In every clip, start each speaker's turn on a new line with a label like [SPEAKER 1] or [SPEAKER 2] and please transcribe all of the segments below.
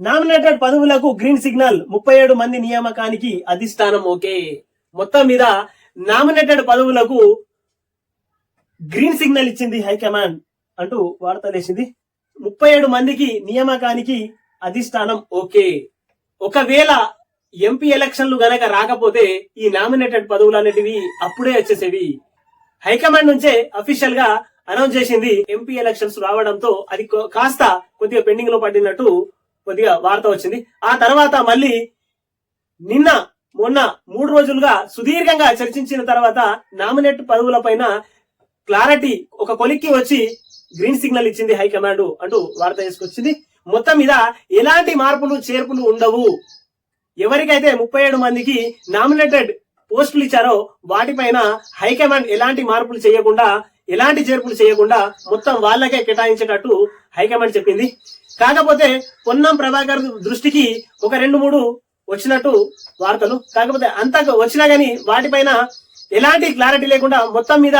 [SPEAKER 1] Nominated పదవులకు green signal ముప్పై ఏడు మంది నియామకానికి అధిష్టానం ఓకే. మొత్తం మీద నామినేటెడ్ పదవులకు గ్రీన్ సిగ్నల్ ఇచ్చింది హైకమాండ్ అంటూ వార్తలేసింది. ముప్పై ఏడు మందికి నియామకానికి అధిష్టానం ఓకే. ఒకవేళ ఎంపీ ఎలక్షన్లు గనక రాకపోతే ఈ నామినేటెడ్ పదవులు అనేటివి అప్పుడే వచ్చేసేవి. హైకమాండ్ నుంచే అఫీషియల్గా అనౌన్స్ చేసింది ఎంపీ ఎలక్షన్స్ రావడంతో అది కాస్త కొద్దిగా పెండింగ్లో పడినట్టు కొద్దిగా వార్త వచ్చింది. ఆ తర్వాత మళ్ళీ నిన్న మొన్న మూడు రోజులుగా సుదీర్ఘంగా చర్చించిన తర్వాత నామినేట్ పదవుల పైన క్లారిటీ ఒక కొలిక్కి వచ్చి గ్రీన్ సిగ్నల్ ఇచ్చింది హైకమాండ్ అంటూ వార్త తీసుకొచ్చింది. మొత్తం మీద ఎలాంటి మార్పులు చేర్పులు ఉండవు. ఎవరికైతే ముప్పై ఏడు మందికి నామినేటెడ్ పోస్టులు ఇచ్చారో వాటిపైన హైకమాండ్ ఎలాంటి మార్పులు చేయకుండా ఎలాంటి చేర్పులు చేయకుండా మొత్తం వాళ్ళకే కేటాయించేటట్టు హైకమాండ్ చెప్పింది. కాకపోతే పొన్నం ప్రభాకర్ దృష్టికి ఒక రెండు మూడు వచ్చినట్టు వార్తలు. కాకపోతే అంత వచ్చినా గానీ వాటిపైన ఎలాంటి క్లారిటీ లేకుండా మొత్తం మీద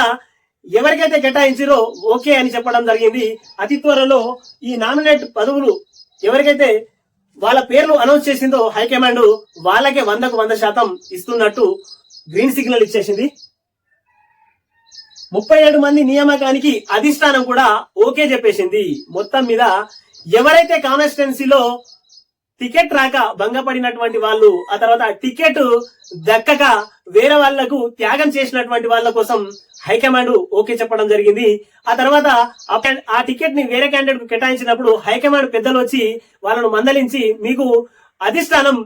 [SPEAKER 1] ఎవరికైతే కేటాయించారో ఓకే అని చెప్పడం జరిగింది. అతి త్వరలో ఈ నామినేట్ పదవులు ఎవరికైతే వాళ్ళ పేర్లు అనౌన్స్ చేసిందో హైకమాండ్ వాళ్ళకే వందకు వంద శాతం ఇస్తున్నట్టు గ్రీన్ సిగ్నల్ ఇచ్చేసింది. ముప్పై ఏడు మంది నియామకానికి అధిష్టానం కూడా ఓకే చెప్పేసింది. మొత్తం మీద ఎవరైతే కాన్స్టిట్యున్సీలో టికెట్ రాక భంగపడినటువంటి వాళ్ళు ఆ తర్వాత టికెట్ దక్కక వేరే వాళ్ళకు త్యాగం చేసినటువంటి వాళ్ళ కోసం హైకమాండ్ ఓకే చెప్పడం జరిగింది. ఆ తర్వాత ఆ టికెట్ని వేరే క్యాండిడేట్కు కేటాయించినప్పుడు హైకమాండ్ పెద్దలు వచ్చి వాళ్ళను మందలించి మీకు అధిష్టానం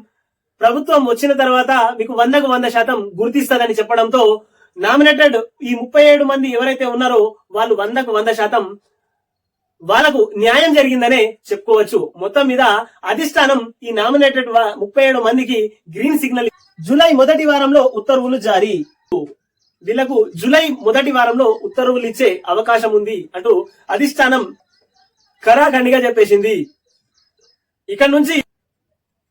[SPEAKER 1] ప్రభుత్వం వచ్చిన తర్వాత మీకు వందకు వంద శాతం గుర్తిస్తుందని చెప్పడంతో నామినేటెడ్ ఈ ముప్పై ఏడు మంది ఎవరైతే ఉన్నారో వాళ్ళు వందకు వంద శాతం వాళ్ళకు న్యాయం జరిగిందనే చెప్పుకోవచ్చు. మొత్తం మీద అధిష్టానం ఈ నామినేటెడ్ ముప్పై ఏడు మందికి గ్రీన్ సిగ్నల్ జూలై మొదటి వారంలో ఉత్తర్వులు జారీ. వీళ్ళకు జూలై మొదటి వారంలో ఉత్తర్వులు ఇచ్చే అవకాశం ఉంది అంటూ అధిష్టానం కరాఖండిగా చెప్పేసింది. ఇక్కడ నుంచి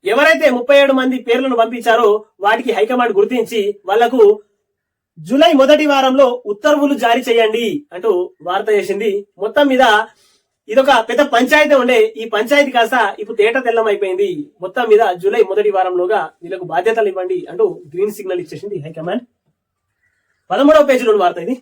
[SPEAKER 1] ఎవరైతే ముప్పై ఏడు మంది పేర్లను పంపించారో వాటికి హైకమాండ్ గుర్తించి వాళ్ళకు జూలై మొదటి వారంలో ఉత్తర్వులు జారీ చేయండి అంటూ వార్త చేసింది. మొత్తం మీద ఇదొక పెద్ద పంచాయతీ ఉండే ఈ పంచాయతీ కాస్త ఇప్పుడు తేట తెల్లమైపోయింది మొత్తం మీద జూలై మొదటి వారంలోగా వీళ్ళకు బాధ్యతలు ఇవ్వండి అంటూ గ్రీన్ సిగ్నల్ ఇచ్చేసింది హైకమాండ్. పదమూడవ పేజీలో వార్త ఇది.